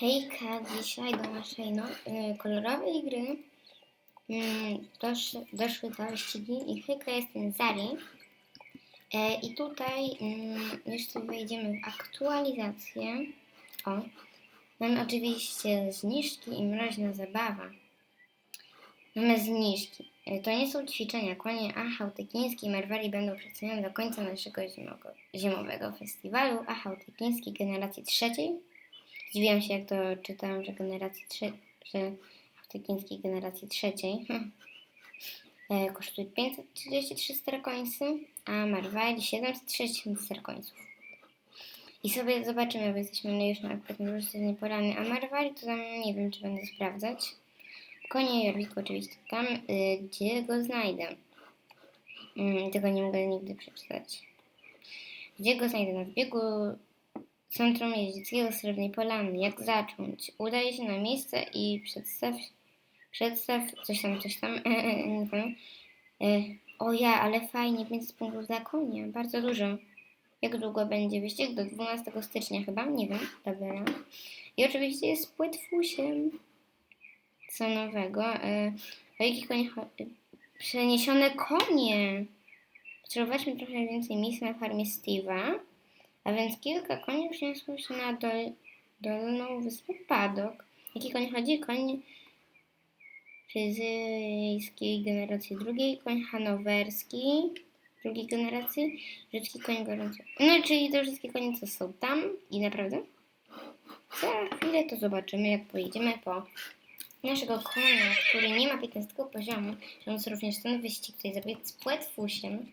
Hejka, dzisiaj do naszej no, y, kolorowej gry mm, dosz, doszły dwa i hejka jestem Zari. E, I tutaj mm, jeszcze wejdziemy w aktualizację. O, mamy oczywiście zniżki i mroźna zabawa. Mamy zniżki. E, To nie są ćwiczenia. Konie Achałtykiński i Marwari będą pracują do końca naszego zimogo, zimowego festiwalu Achałtykiński generacji trzeciej. Zdziwiłam się, jak to czytałam, że generacji trzeciej, że generacji trzeciej e, kosztuje 533 sterkońsy, a Marwari 760 sterkońców. I sobie zobaczymy, bo jesteśmy już na różnej porany, a Marwari to tam nie wiem, czy będę sprawdzać. Konie Jorwiku oczywiście tam, y, gdzie go znajdę. Mm, tego nie mogę nigdy przeczytać. Gdzie go znajdę? Na zbiegu Centrum Jeździeckiego Srebrnej Polany. Jak zacząć? Udaj się na miejsce i przedstaw, przedstaw coś tam, coś tam, nie. E, O ja, ale fajnie, 500 punktów za konia, bardzo dużo. Jak długo będzie wyścig? Do 12 stycznia chyba, nie wiem, dobra. I oczywiście jest płetwusiem. Co nowego? E, O jakich cho- Przeniesione konie! Zobaczmy trochę więcej miejsc na farmie Steve'a. A więc kilka koni przeniosło się na dol, dolną wyspę Padok. Jaki koń chodzi? Koń fryzyjskiej generacji drugiej, koń hanowerski drugiej generacji, brzydki koń gorący. No, czyli te wszystkie konie, co są tam i naprawdę za chwilę to zobaczymy, jak pojedziemy po naszego konia, który nie ma 15 poziomu, więc również ten wyścig tutaj zrobię z płetwusiem.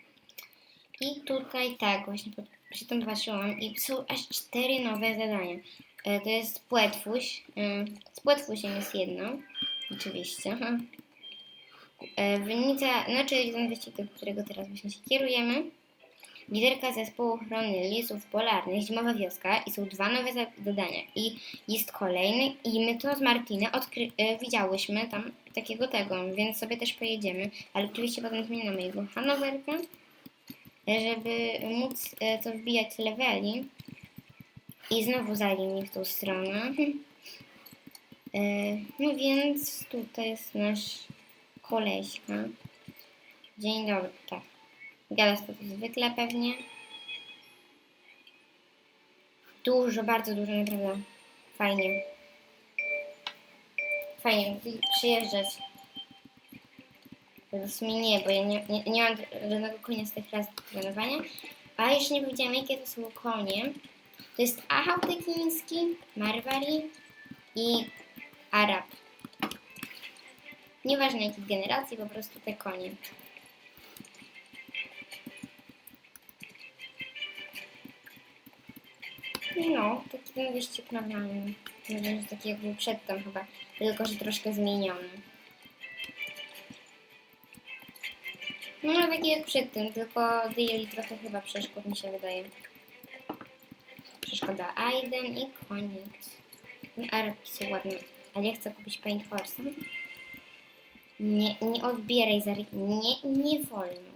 I tutaj tak, właśnie pod, przy tym patrzyłam i są aż cztery nowe zadania. E, to jest płetwuś. E, z płetwusiem jest jedno, oczywiście. E, winnica, znaczy ten wyścig, do którego teraz właśnie się kierujemy. Liderka zespołu ochrony lisów polarnych, zimowa wioska i są dwa nowe za- zadania. I jest kolejny i my to z Martiny odkry- widziałyśmy tam takiego tego, więc sobie też pojedziemy. Ale oczywiście potem zmienimy jego Hanowerkę żeby móc e, to wbijać leveli. I znowu w tą stronę. E, No więc tutaj jest nasz koleśka. Dzień dobry, tak. Gada to zwykle pewnie. Dużo, bardzo dużo, naprawdę. Fajnie. Fajnie przyjeżdżać. W sumie nie, bo ja nie, nie, nie mam żadnego konia z tych raz do trenowania. A jeszcze nie powiedziałam, jakie to są konie. To jest Achałtekiński, Marwari i Arab. Nieważne jakich generacji, po prostu te konie. No, taki ten wyścig normalny. Nie wiem, że taki jak był przedtem chyba, tylko że troszkę zmieniony. Taki jak przedtem, tylko wyjęli trochę chyba przeszkód, mi się wydaje. Przeszkoda Aiden i koniec. Arabki są ładne, ale ja chcę kupić Paint Horse. Nie, nie odbieraj za Nie, nie wolno.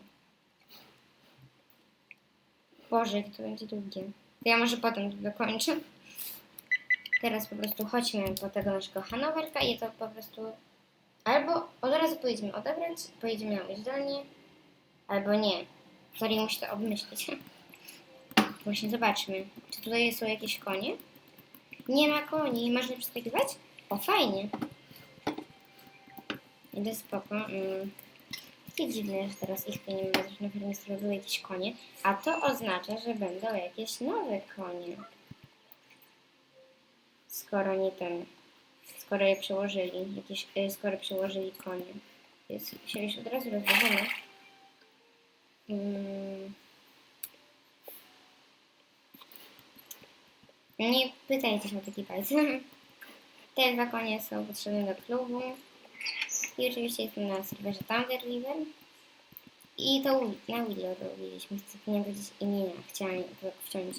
Boże, to będzie długie. To ja może potem dokończę. Teraz po prostu chodźmy po tego naszego Hanowerka i to po prostu... Albo od razu pojedziemy odebrać, pojedziemy na ujeżdżalnię, albo nie. Sorry, muszę to obmyślić. Właśnie zobaczmy. Czy tutaj są jakieś konie? Nie ma koni. Można przeskakiwać? O, fajnie. Idę spoko. Mm. Takie dziwne, że teraz ich nie ma, na pewno były jakieś konie. A to oznacza, że będą jakieś nowe konie. Skoro nie ten. Skoro je przełożyli. Jakieś, y, skoro przełożyli konie. Jest, się już od razu rozważamy. Mm. Nie pytajcie się o takie palce. Te dwa konie są potrzebne do klubu. I oczywiście jestem na serwerze Thunder River. I to na Willow dowiedzieliśmy. Chcę nie powiedzieć imienia. Chciałam to wciąć.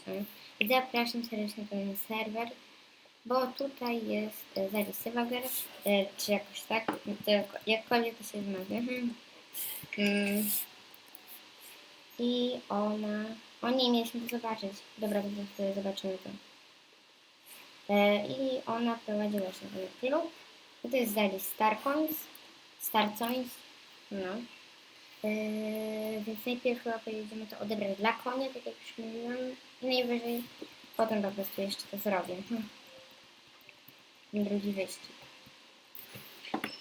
I zapraszam serdecznie na ten serwer, bo tutaj jest e, Zari Sywager, e, czy jakoś tak, jakkolwiek to się wymawia. Mm. I ona... O nie, mieliśmy to zobaczyć. Dobra, to sobie zobaczymy to. E, I ona prowadzi właśnie ten klub. I to jest Zali Starcoins. Starcoins. No. E, więc najpierw chyba pojedziemy to odebrać dla konia, tak jak już mówiłam. I najwyżej potem po prostu jeszcze to zrobię. Hm. Drugi wyścig.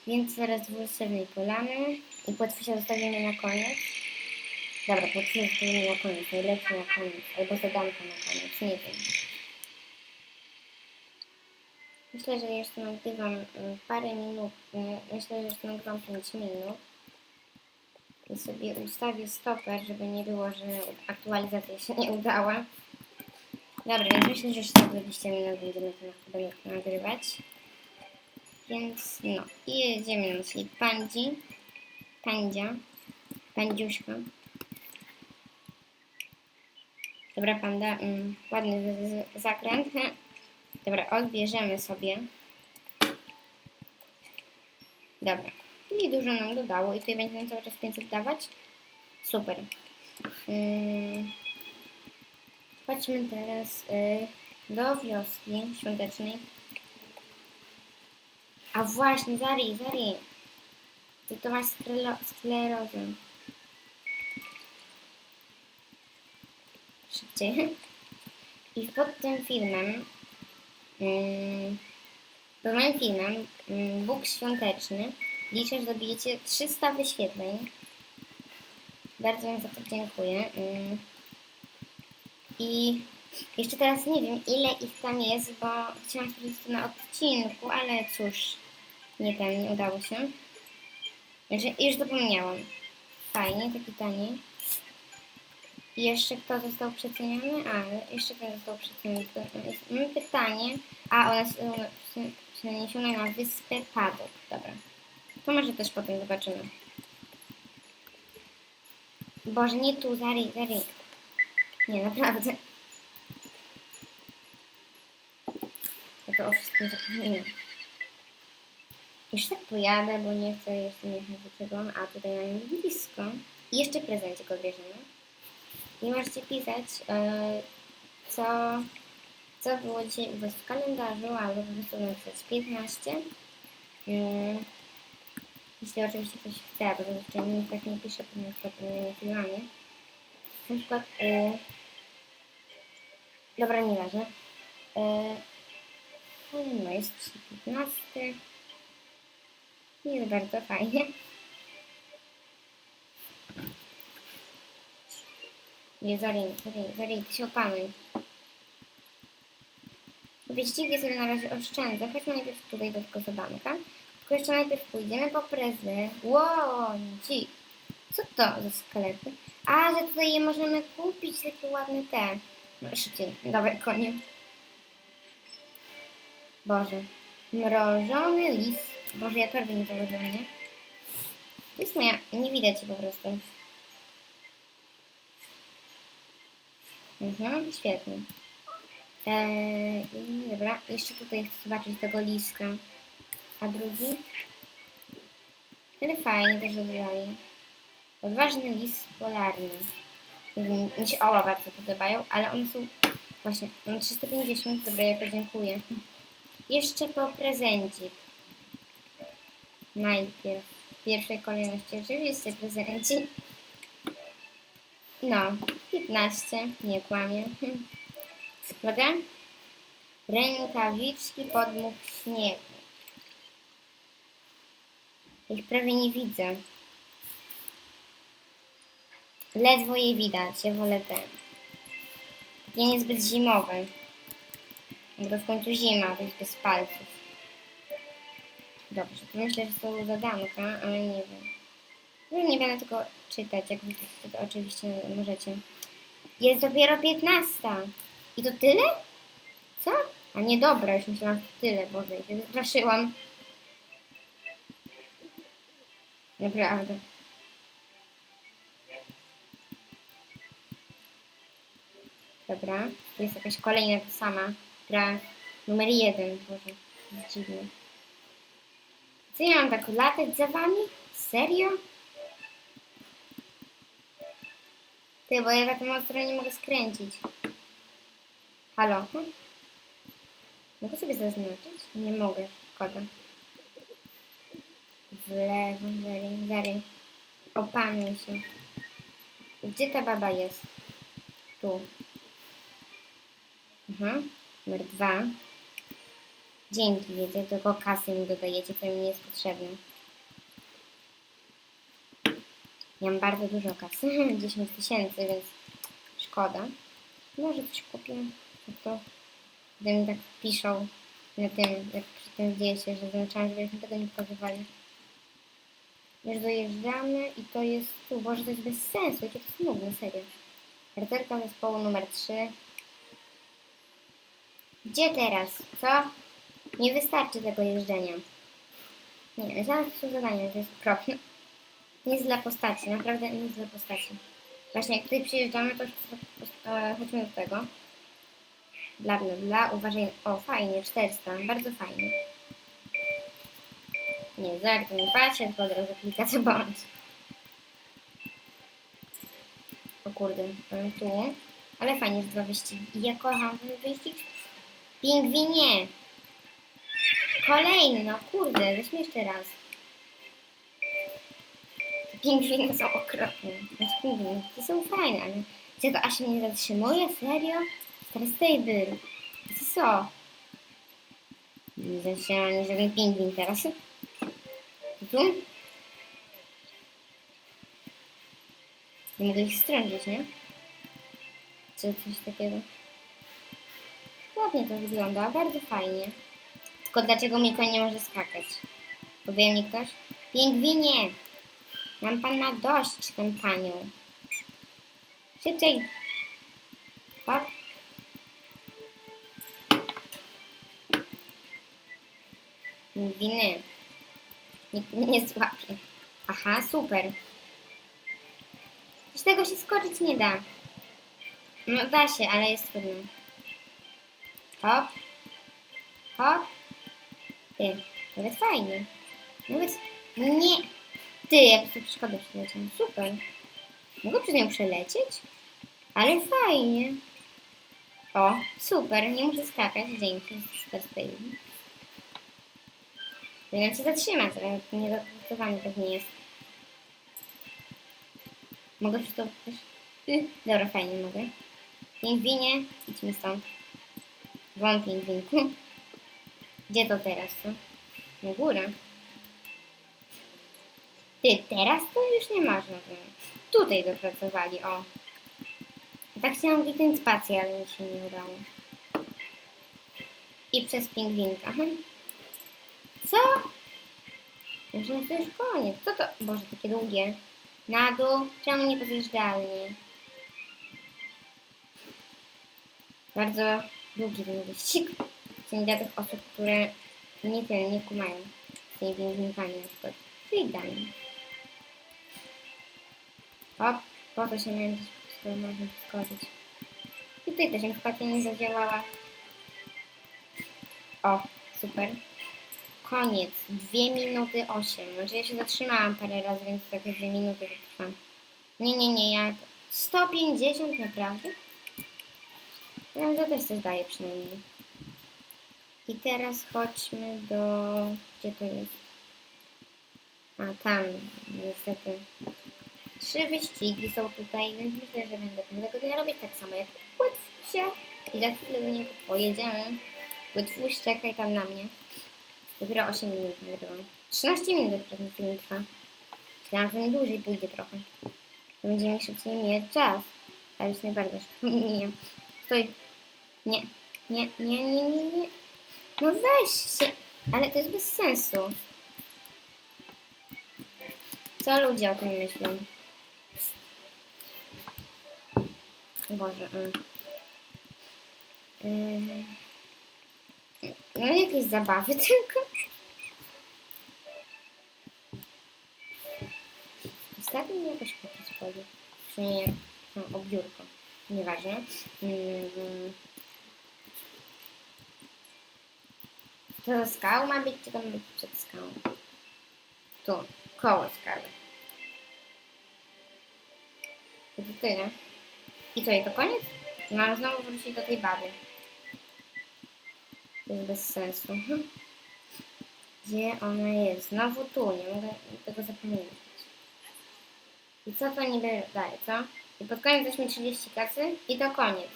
Więc zaraz dwuosobnej polamy i płetwisia zostawimy na koniec. Dobra, zostawimy na koniec, najlepszy na koniec, albo zadanka na koniec, nie wiem. Myślę, że jeszcze nagrywam y, parę minut, myślę, że jeszcze nagrywam 5 minut. I sobie ustawię stoper, żeby nie było, że aktualizacja się nie udała. Dobra, więc myślę, że jeszcze 20 minut będziemy to nagrywać. Więc no, i jedziemy na naszej pandzi. Pandzia. Pandziuszka. Dobra, panda. Mm, ładny zakręt. Dobra, odbierzemy sobie. Dobra. I dużo nam dodało. I tutaj będzie nam cały czas 500 dawać. Super. Ym, chodźmy teraz y, do wioski świątecznej. A właśnie, Zari, Zari. Ty to masz sklero-. I pod tym filmem, mm, pod moim filmem, mm, Bóg Świąteczny, liczę, że dobijecie 300 wyświetleń. Bardzo Wam za to dziękuję. Mm. I jeszcze teraz nie wiem, ile ich tam jest, bo chciałam sprawdzić to na odcinku, ale cóż, nie ten, nie udało się. Znaczy, już zapomniałam. Fajnie, taki tani. Jeszcze kto został przeceniony? A, jeszcze kto został przeceniony. Mam pytanie. A, ona jest ona prze- przeniesiona na wyspę Padok. Dobra. To może też potem zobaczymy. Boże, nie tu, Zari, Zari. Nie, naprawdę. Ja to o wszystkim zapomniałam. Już tak pojadę, bo nie chcę jeszcze jechać do tego, a tutaj mamy blisko. I jeszcze prezencik odbierzemy. I możecie pisać, e, co, co było dzisiaj w kalendarzu, albo po prostu napisać 15. Mm, jeśli oczywiście ktoś chce, bo jeszcze nikt tak nie pisze na przykład na filmie. Na przykład, e, dobra, nieważne. E, no jest 15. Jest bardzo fajnie. Nie, Zorin, Zorin, Zorin, ty się opanuj. Wyścigi sobie na razie oszczędzę. Chodźmy najpierw tutaj do tego zadanka. Tylko jeszcze najpierw pójdziemy po prezy. Łodzi! Co to za skelety? A, że tutaj je możemy kupić, takie ładne te. No szybciej, dobra, konie. Boże. Mrożony lis. Boże, ja prawie nie zauważyłam, nie? To jest moja... Nie widać po prostu. Mhm, świetnie. Eee, i dobra, jeszcze tutaj chcę zobaczyć tego liska. A drugi? Ale fajnie też wybrali. Odważny lis polarny. Mm, Mi się oba bardzo podobają, ale one są... Właśnie, mam 350, dobra, ja podziękuję. Jeszcze po prezencik. Najpierw. W pierwszej kolejności oczywiście prezencik. No, 15, nie kłamie. Uwaga. Rękawiczki podmuch śniegu. Ich prawie nie widzę. Ledwo je widać, ja wolę ten. Takie niezbyt zimowe. Bo w końcu zima, to bez palców. Dobrze, to myślę, że są zadanka, ale nie wiem. No nie będę tego czytać, jak wy to oczywiście możecie. Jest dopiero 15. I to tyle? Co? A nie dobra, już myślałam, że to tyle, Boże, się straszyłam. Naprawdę. Dobra, tu jest jakaś kolejna ta sama, gra numer jeden, Boże, dziwne. Co ja mam tak latać za wami? Serio? Ty, bo ja tak mocno nie mogę skręcić. Halo? Mogę sobie zaznaczyć? Nie mogę. Szkoda. W lewo, zary, zary. Opanuj się. Gdzie ta baba jest? Tu. Aha. Numer dwa. Dzięki, wiecie, tylko kasy mi dodajecie, co mi nie jest potrzebne. Ja mam bardzo dużo kasy, 10 tysięcy, więc szkoda. Może coś kupię, to to gdy mi tak piszą na tym, jak przy tym zdjęciu, że zaznaczałam, żebyśmy tego nie pokazywali. Już dojeżdżamy i to jest tu, Boże, to jest bez sensu, jakie to jest nudne, serio. Rycerka zespołu numer 3. Gdzie teraz? Co? Nie wystarczy tego jeżdżenia. Nie, zaraz są zadania, to jest okropne. Nic dla postaci, naprawdę nic dla postaci. Właśnie jak tutaj przyjeżdżamy, to e, chodźmy do tego. Bla bla bla, uważaj, o fajnie, 400, bardzo fajnie. Nie, nie patrzę, tylko od razu klikacie bądź. O kurde, e, tu. Ale fajnie, dwa wyścigi. Ja kocham ten wyścig. Pingwinie! Kolejny, no kurde, weźmy jeszcze raz. Pingwiny są okropne. Znaczy to są fajne, ale czy to aż mnie zatrzymuje? Serio? Teraz stable. To co? Nie zatrzyma ani żaden pingwin teraz. Tu? Nie mogę ich strącić, nie? Czy coś takiego? Ładnie to wygląda, bardzo fajnie. Tylko dlaczego mi koń nie może skakać? Powie mi ktoś? Pingwinie! Mam pan na dość tę panią. Szybciej! Hop. Pingwiny. Nikt mnie nie złapie. Aha, super. Z tego się skoczyć nie da. No da się, ale jest trudno. Hop. Hop. Ty, nawet fajnie. Nawet nie. Ty, jak to przeszkodę przeleciałem. Super. Mogę przez nią przelecieć? Ale fajnie. O, super. Nie muszę skakać. Dzięki. Super style. Powinienem się zatrzymać, ale niedopracowany pewnie jest. Mogę przez to też... Y, Dobra, fajnie mogę. Pingwinie, idźmy stąd. Won pingwinku. Gdzie to teraz, co? Na górę. Ty, teraz to już nie można. to Tutaj dopracowali, o. Tak chciałam kliknąć spację, ale mi się nie udało. I przez pingwinka. Mhm. Co? Już to już koniec. Co to? Boże, takie długie. Na dół. Czemu nie podjeżdżalnie? Bardzo długi ten wyścig. Czyli dla tych osób, które nie ten, nie kumają z tymi pingwinkami na przykład. Czyli dla Hop, po to się miałem skoczyć. I tutaj też empatia nie zadziałała. O, super. Koniec. 2 minuty 8. Może ja się zatrzymałam parę razy, więc takie 2 minuty to trwa. Nie, nie, nie, ja... 150 naprawdę? Ja to też coś daje przynajmniej. I teraz chodźmy do... Gdzie to jest? A, tam, niestety. Trzy wyścigi są tutaj, więc myślę, że będę tego dnia robić tak samo jak Płytwusia. I za chwilę do niego pojedziemy. Płytwuś, czekaj tam na mnie. Dopiero 8 minut nagrywam. 13 minut pewnie film trwa. Myślałam, że nie dłużej pójdzie trochę. Będziemy szybciej mijać czas. Ale już nie bardzo szybko. Nie. Nie, nie, nie, nie, nie. No weź się. Ale to jest bez sensu. Co ludzie o tym myślą? Boże. Mm. Yy. No jakieś zabawy tylko. Ostatnio mi jakoś kopić spodnie. Przynajmniej no, o biurko. Nieważne. Mm. To skał ma być, czy tam być przed skałą? Tu, koło skały. I to tyle. I co, i to koniec? Mam znowu wrócić do tej baby. To jest bez sensu. Hm. Gdzie ona jest? Znowu tu, nie mogę tego zapamiętać. I co to niby daje, co? I pod koniec weźmy 30 kasy i to koniec.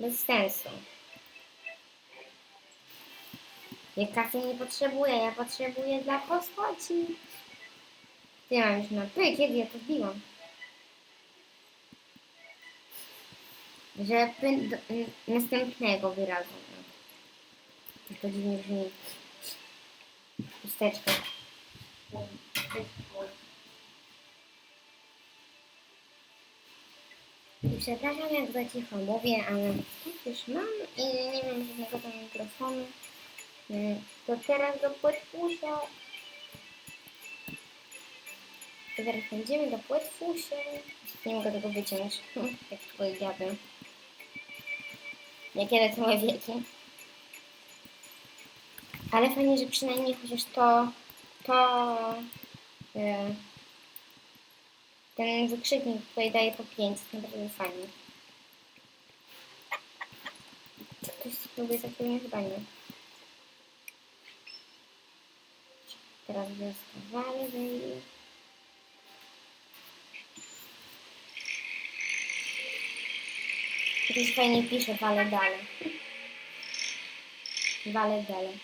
Bez sensu. Ja kasy nie potrzebuję, ja potrzebuję dla postaci. Ty mam już na ty, kiedy ja to wbiłam? Że pyn do, następnego wyrazu. To dziwnie brzmi. Chusteczka. I przepraszam, jak za cicho mówię, ale tak już mam i nie mam żadnego tam mikrofonu. Mm, To teraz do płetwusia. To teraz będziemy do płetwusia. Nie mogę tego wyciąć, jak twoje Jakie całe wieki. Ale fajnie, że przynajmniej chociaż to, to, e, ten wykrzyknik tutaj daje po 5, to naprawdę fajnie. Czy ktoś spróbuje takiego chyba nie. Teraz wioskowali wyjdzie. Ktoś fajnie pisze, wale dalej. Wale dalej.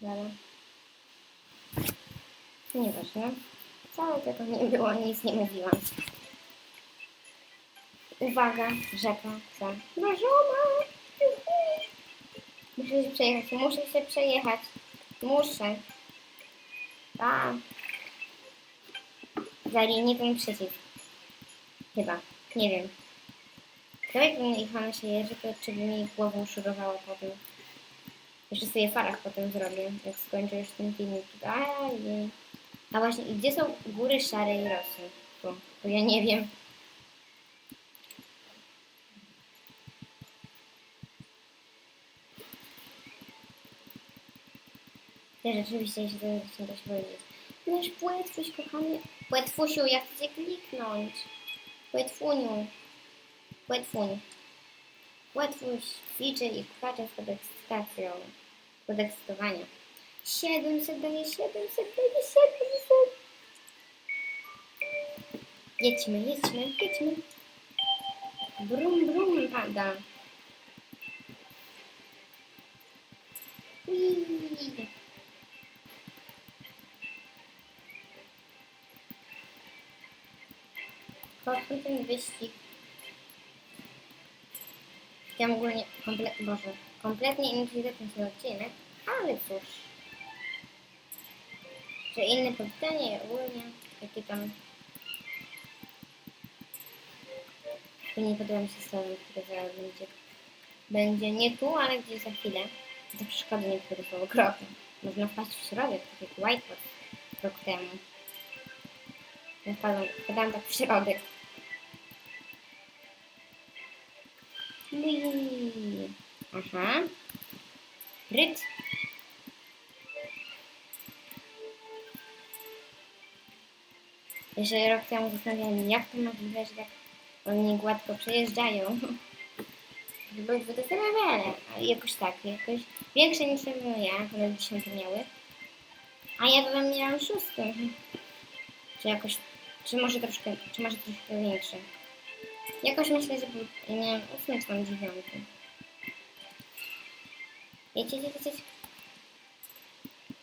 Dalej. Nieważne. Wcale tego nie było, nic nie mówiłam. Uwaga, rzeka? Marzona! Muszę się przejechać, muszę się przejechać. Muszę. A. Za linię ten przycisk. Chyba. Nie wiem. To jakbym jechała się jeży, to czy mi głową szurowała potem. Jeszcze sobie farach potem zrobię, jak skończę już ten filmik. Ajej. A właśnie, i gdzie są góry szarej rosy? Tu, bo ja nie wiem. Też rzeczywiście się to chciałam coś powiedzieć. Nasz płetwuś, kochany. Płetwusiu, ja chcę kliknąć. Płetwuniu. Płetwuń. Płetwuś ćwiczy i płacze z podekscytacją. Podekscytowania. 700 daje 700 daje 700. Jedźmy, jedźmy, jedźmy. Brum, brum pada. Ui. Kocham ten wyścig. Ja ogólnie komple Boże, kompletnie intuitywny ten odcinek, ale cóż. Że inne pytanie ogólnie, jakie tam... Nie podoba mi się słowo, które zaraz będzie. Będzie nie tu, ale gdzieś za chwilę. To przeszkody niektóre są okropne. Można wpaść w środek, tak jak Whitehorse rok temu. Ja wpadłam, wpadłam tak w środek. Aha. Ryt. Jeszcze rok temu zastanawiałem, jak to możliwe, że tak oni gładko przejeżdżają. Były ale jakoś tak, jakoś większe niż ja, one dziesiąte miały. A ja tam miałam szósty. Czy jakoś, czy może troszkę, czy może troszkę większy. Jakoś myślę, że był, ja miałem ósmy czy tam dziewiąty. Wiecie, wiecie, wiecie.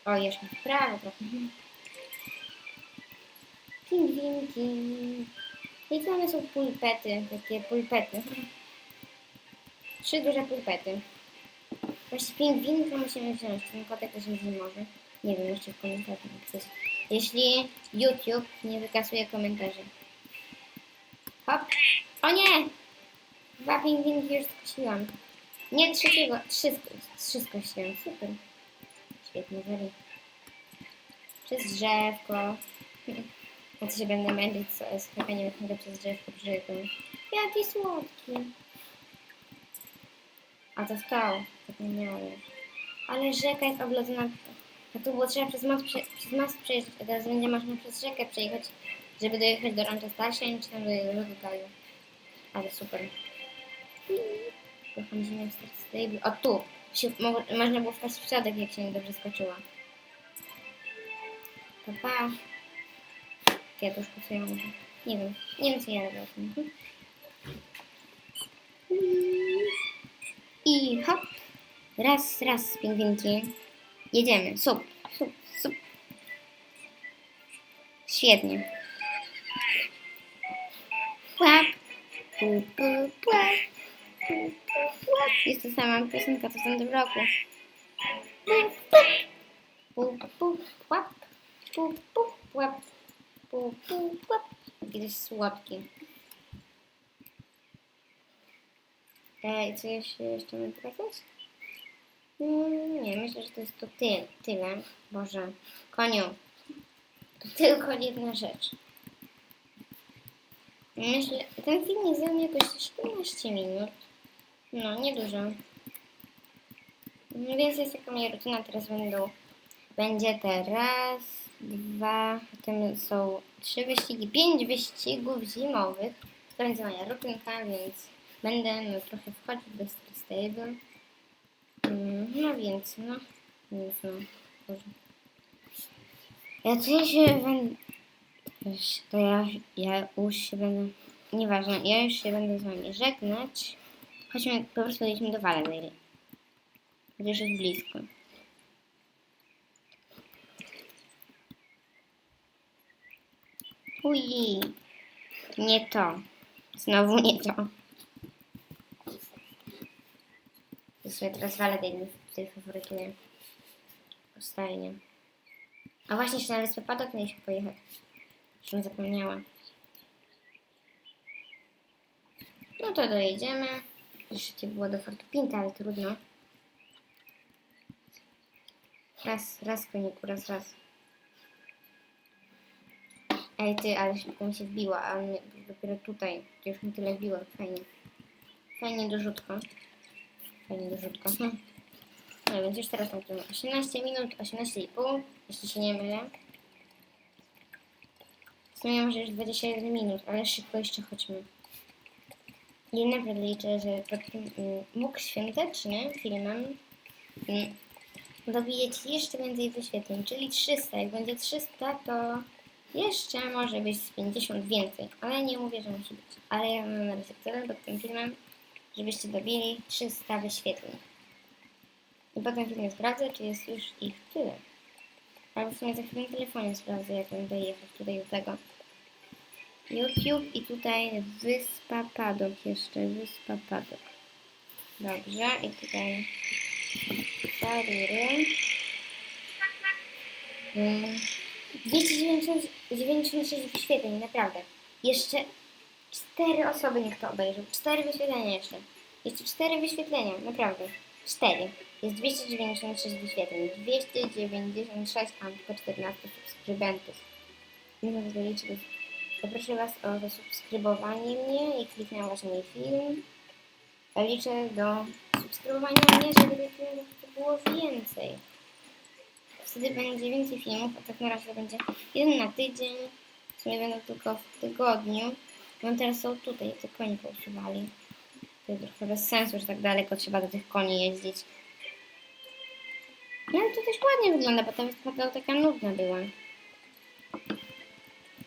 O, jeszcze w prawo trochę. I tu one są pulpety, takie pulpety. Trzy duże pulpety. Właśnie pingwinka musimy wziąć, ten kotek też jest może. Nie wiem, jeszcze w komentarzach napisać. Jeśli YouTube nie wykasuje komentarzy. Hop. O nie! Dwa pingwinki już skosiłam. Nie trzeciego, trzy, sk- trzy skosiłam. Super. Świetnie, Zeri. Przez drzewko. A co się będę męczyć z skakaniem chmurę przez drzewko brzydko. Jaki słodki. A to stał. Zapomniałam już. Ale rzeka jest oblodzona. No tu było trzeba przez most, prze, przez most przejeżdżać, a teraz będzie można przez rzekę przejechać, żeby dojechać do Rancha Starszej, czy tam do Jeziorowego Ale super. Kocham ziemię w Star Stable. O tu! się, mo, można było wpaść w środek, jak się niedobrze skoczyła. Pa, pa. Kwiatuszku, co ja mówię? Nie wiem. Nie wiem, co ja robię. Mhm. I hop. Raz, raz, pingwinki. Jedziemy. Sup, sup, sup. Świetnie. Łap. Jest to sama piosenka co w tamtym roku. Pu, pu, łap. Pu, pu, łap. Pu, pu, łap. Jakiś słodki. Ej, co jeszcze, jeszcze mam pokazać? Nie, myślę, że to jest to ty, tyle. Boże, koniu. To tylko jedna rzecz. Myślę, ten film nie zajmie jakoś 14 minut. No, niedużo. Więc jest taka moja rutyna, teraz będą, będzie teraz dwa, potem są trzy wyścigi, pięć wyścigów zimowych. To będzie moja rutynka, więc będę no, trochę wchodzić do Street Stable. Mm, No więc, no, więc no. Ja tu ja się to ja, ja już się będę, nieważne, ja już się będę z wami żegnać. Chodźmy, po prostu jedźmy do Valedale. Gdyż jest blisko. Uj, nie to. Znowu nie to. Ja sobie teraz Valedale tutaj faworytuję. Stajnie. A właśnie jeszcze na wyspę Padok mieliśmy pojechać. Już zapomniała. No to dojedziemy. Jeszcze było do Fortu Pinta, ale trudno. Raz, raz koniku, raz, raz. Ej ty, ale szybko mi się wbiła, a mnie dopiero tutaj. To już mi tyle wbiło, fajnie. Fajnie dorzutko. Fajnie dorzutko. No więc już teraz tam 18 minut, 18,5, jeśli się nie mylę. Sumie może już 21 minut, ale szybko jeszcze chodźmy. I naprawdę liczę, że pod tym mm, mógł świąteczny filmem mm, dobijecie jeszcze więcej wyświetleń, czyli 300. Jak będzie 300, to jeszcze może być z 50 więcej, ale nie mówię, że musi być. Ale ja mam na razie cel pod tym filmem, żebyście dobili 300 wyświetleń. I potem filmie sprawdzę, czy jest już ich tyle. Albo w sumie za chwilę telefonie sprawdzę, jak będę jechać tutaj do tego. YouTube i tutaj Wyspa Padok jeszcze, Wyspa Padok. Dobrze, i tutaj Sariry. Mm, 296 wyświetleń, naprawdę. Jeszcze cztery osoby niech to obejrzą. Cztery wyświetlenia jeszcze. Jeszcze cztery wyświetlenia, naprawdę. Cztery. Jest 296 wyświetleń. 296, a tylko 14 subskrybentów. Nie wiem, zaliczyć. Poproszę Was o zasubskrybowanie mnie i kliknę właśnie film. Liczę do subskrybowania mnie, żeby tych filmów było więcej. Wtedy będzie więcej filmów, a tak na razie będzie jeden na tydzień. W sumie będą tylko w tygodniu. No teraz są tutaj, te konie pousuwali. To jest trochę bez sensu, że tak daleko trzeba do tych koni jeździć. No ale to też ładnie wygląda, bo ta wyspa taka nudna była.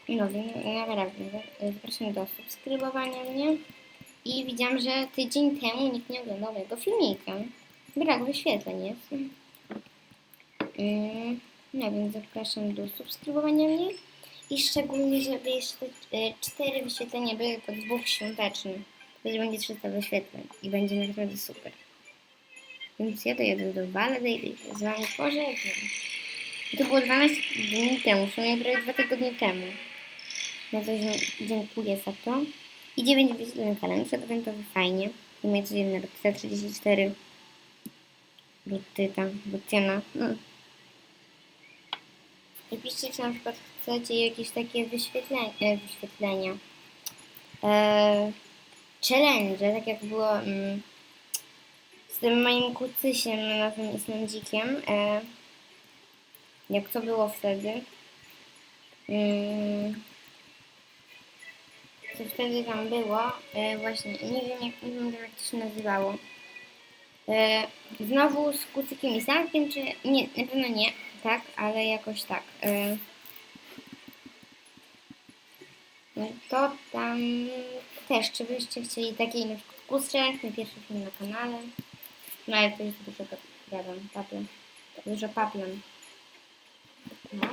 No więc naprawdę zapraszam do subskrybowania mnie. I widziałam, że tydzień temu nikt nie oglądał mojego filmika. Brak wyświetleń jest. Mm, No więc zapraszam do subskrybowania mnie. I szczególnie, żeby jeszcze e, cztery wyświetlenia były pod dwóch świątecznym. Wtedy będzie 300 wyświetleń i będzie naprawdę super. Więc ja dojadę do Valedale i z wami pożegnam. To było 12 dni temu, w sumie prawie dwa tygodnie temu. To dzie- dziękuję za to. I 9 wyświetleń na kanale, przepraszam fajnie. I moja codzienna rutyna 34. Rutyta, rutyna. No. I piszcie, czy na przykład chcecie jakieś takie wyświetlenia, e, wyświetlenia. E, challenge, tak jak było mm, z tym moim kucysiem na tym Islandzikiem. E, jak to było wtedy? Mm, co wtedy tam było? E, właśnie, nie wiem jak, nie wiem jak to się nazywało. E, znowu z kucykiem i zamkiem, czy nie, na pewno nie, tak, ale jakoś tak. E, no to tam też, czy byście chcieli taki na przykład kustrek, mój pierwszy film na kanale. No ale to jest dużo gadam, papier. Dużo papier. No.